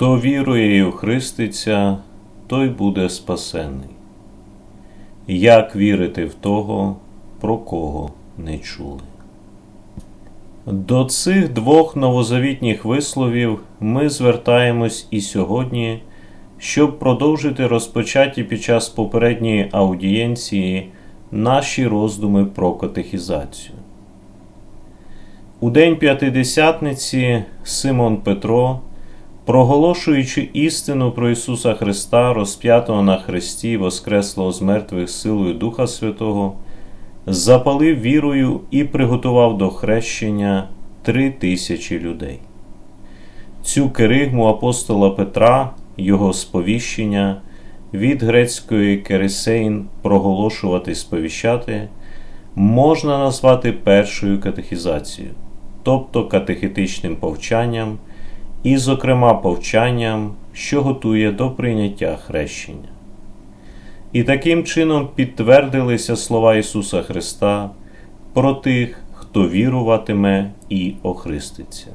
Хто вірує і охриститься, той буде спасений. Як вірити в того, про кого не чули? До цих двох новозавітніх висловів ми звертаємось і сьогодні, щоб продовжити розпочаті під час попередньої аудієнції наші роздуми про катехізацію. У День П'ятидесятниці Симон Петро, проголошуючи істину про Ісуса Христа, розп'ятого на Христі, Воскреслого з мертвих силою Духа Святого, запалив вірою і приготував до хрещення три тисячі людей. Цю керигму апостола Петра, його сповіщення від грецької кересейн проголошувати сповіщати, можна назвати першою катехізацією, тобто катехетичним повчанням, і, зокрема, повчанням, що готує до прийняття хрещення. І таким чином підтвердилися слова Ісуса Христа про тих, хто віруватиме і охриститься.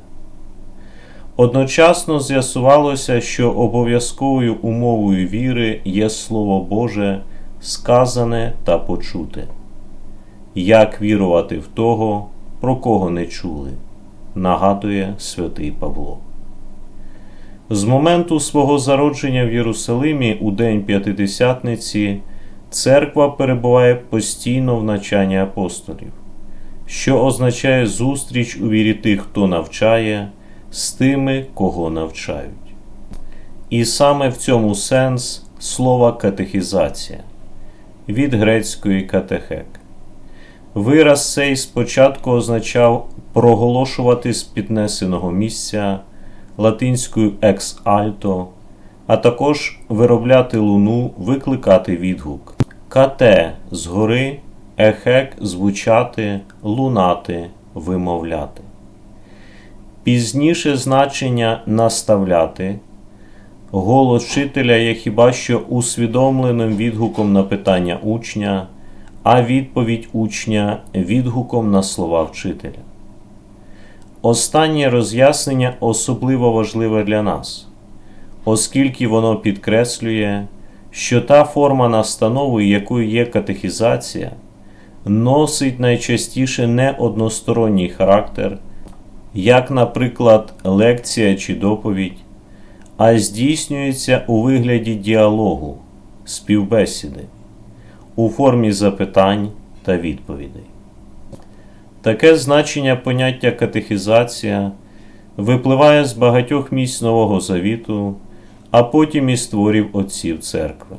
Одночасно з'ясувалося, що обов'язковою умовою віри є Слово Боже, сказане та почуте. Як вірувати в того, про кого не чули, нагадує святий Павло. З моменту свого зародження в Єрусалимі у День П'ятидесятниці церква перебуває постійно в навчанні апостолів, що означає зустріч у вірі тих, хто навчає, з тими, кого навчають. І саме в цьому сенс слова катехізація від грецької катехек. Вираз цей спочатку означав проголошувати з піднесеного місця латинською екс альто, а також виробляти луну, викликати відгук. Кате згори, ехек звучати, лунати, вимовляти. Пізніше значення наставляти. Голос вчителя є хіба що усвідомленим відгуком на питання учня, а відповідь учня відгуком на слова вчителя. Останнє роз'яснення особливо важливе для нас, оскільки воно підкреслює, що та форма настанови, якою є катехізація, носить найчастіше не односторонній характер, як, наприклад, лекція чи доповідь, а здійснюється у вигляді діалогу, співбесіди, у формі запитань та відповідей. Таке значення поняття катехізація випливає з багатьох місць Нового Завіту, а потім із творів отців церкви.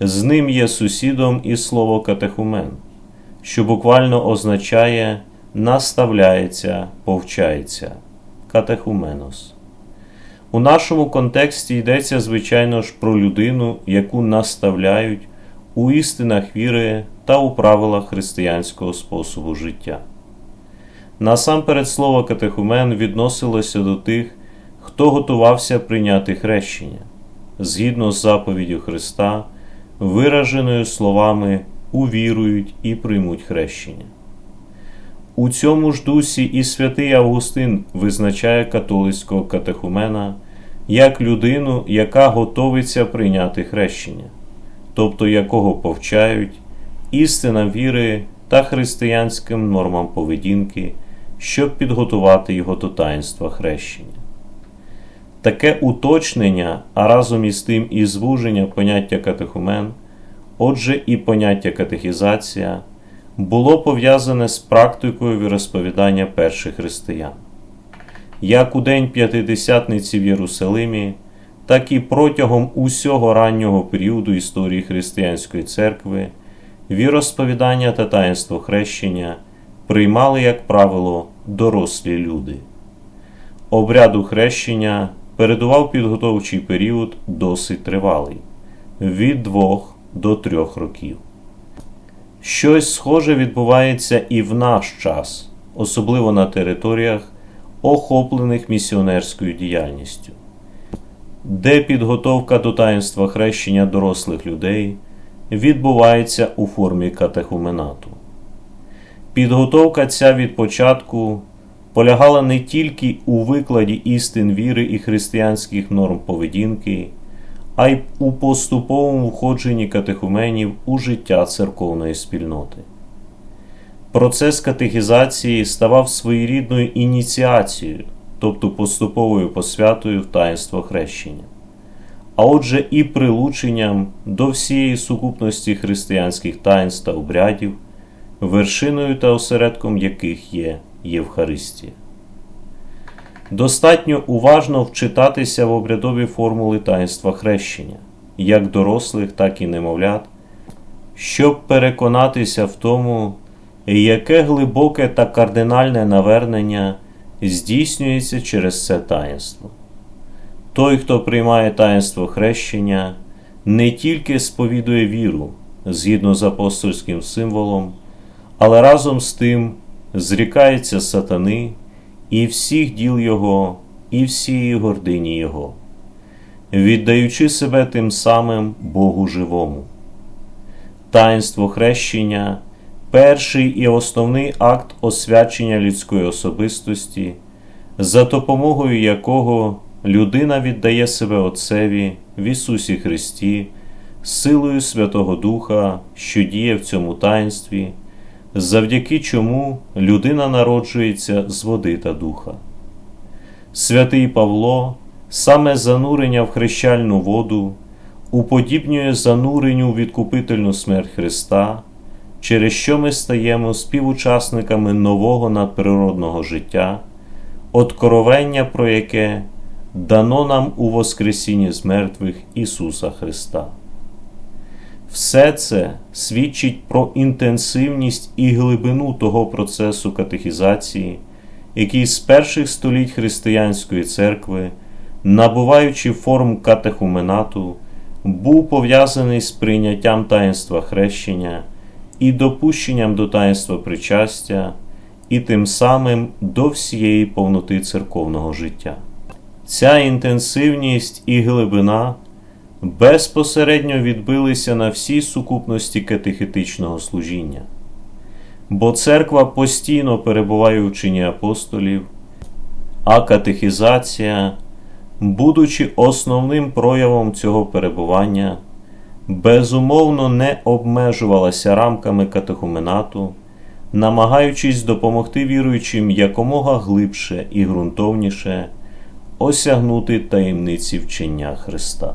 З ним є сусідом і слово катехумен, що буквально означає наставляється, повчається катехуменос. У нашому контексті йдеться, звичайно ж, про людину, яку наставляють у істинах віри та у правилах християнського способу життя. Насамперед слово катехумен відносилося до тих, хто готувався прийняти хрещення згідно з заповіддю Христа, вираженою словами увірують і приймуть хрещення. У цьому ж дусі і святий Августин визначає католицького катехумена як людину, яка готовиться прийняти хрещення, тобто якого повчають істина віри та християнським нормам поведінки, щоб підготувати його до таїнства хрещення. Таке уточнення, а разом із тим і звуження поняття катехумен, отже, і поняття катехізація, було пов'язане з практикою віросповідання перших християн. Як у День П'ятидесятниці в Єрусалимі, так і протягом усього раннього періоду історії Християнської церкви віросповідання та таїнство хрещення приймали, як правило, дорослі люди. Обряду хрещення передував підготовчий період досить тривалий від двох до трьох років. Щось схоже відбувається і в наш час, особливо на територіях, охоплених місіонерською діяльністю, де підготовка до таїнства хрещення дорослих людей відбувається у формі катехуменату. Підготовка ця від початку полягала не тільки у викладі істин віри і християнських норм поведінки, а й у поступовому входженні катехуменів у життя церковної спільноти. Процес катехізації ставав своєрідною ініціацією, тобто поступовою посвятою в таїнство хрещення, а отже, і прилученням до всієї сукупності християнських таїнств та обрядів, вершиною та осередком яких є Євхаристія. Достатньо уважно вчитатися в обрядові формули таїнства хрещення, як дорослих, так і немовлят, щоб переконатися в тому, яке глибоке та кардинальне навернення здійснюється через це таїнство. Той, хто приймає таїнство хрещення, не тільки сповідує віру згідно з апостольським символом, але разом з тим зрікається сатани і всіх діл Його, і всієї гордині Його, віддаючи себе тим самим Богу живому. Таїнство хрещення перший і основний акт освячення людської особистості, за допомогою якого людина віддає себе Отцеві в Ісусі Христі, силою Святого Духа, що діє в цьому таїнстві, завдяки чому людина народжується з води та духа. Святий Павло, саме занурення в хрещальну воду, уподібнює зануренню в відкупительну смерть Христа, через що ми стаємо співучасниками нового надприродного життя, откровення про яке дано нам у Воскресінні з мертвих Ісуса Христа. Все це свідчить про інтенсивність і глибину того процесу катехізації, який з перших століть християнської церкви, набуваючи форм катехуменату, був пов'язаний з прийняттям таїнства хрещення і допущенням до таїнства причастя, і тим самим до всієї повноти церковного життя. Ця інтенсивність і глибина безпосередньо відбилися на всій сукупності катехетичного служіння, бо церква постійно перебуває у чині апостолів, а катехізація, будучи основним проявом цього перебування, безумовно не обмежувалася рамками катехуменату, намагаючись допомогти віруючим якомога глибше і ґрунтовніше осягнути таємниці вчення Христа.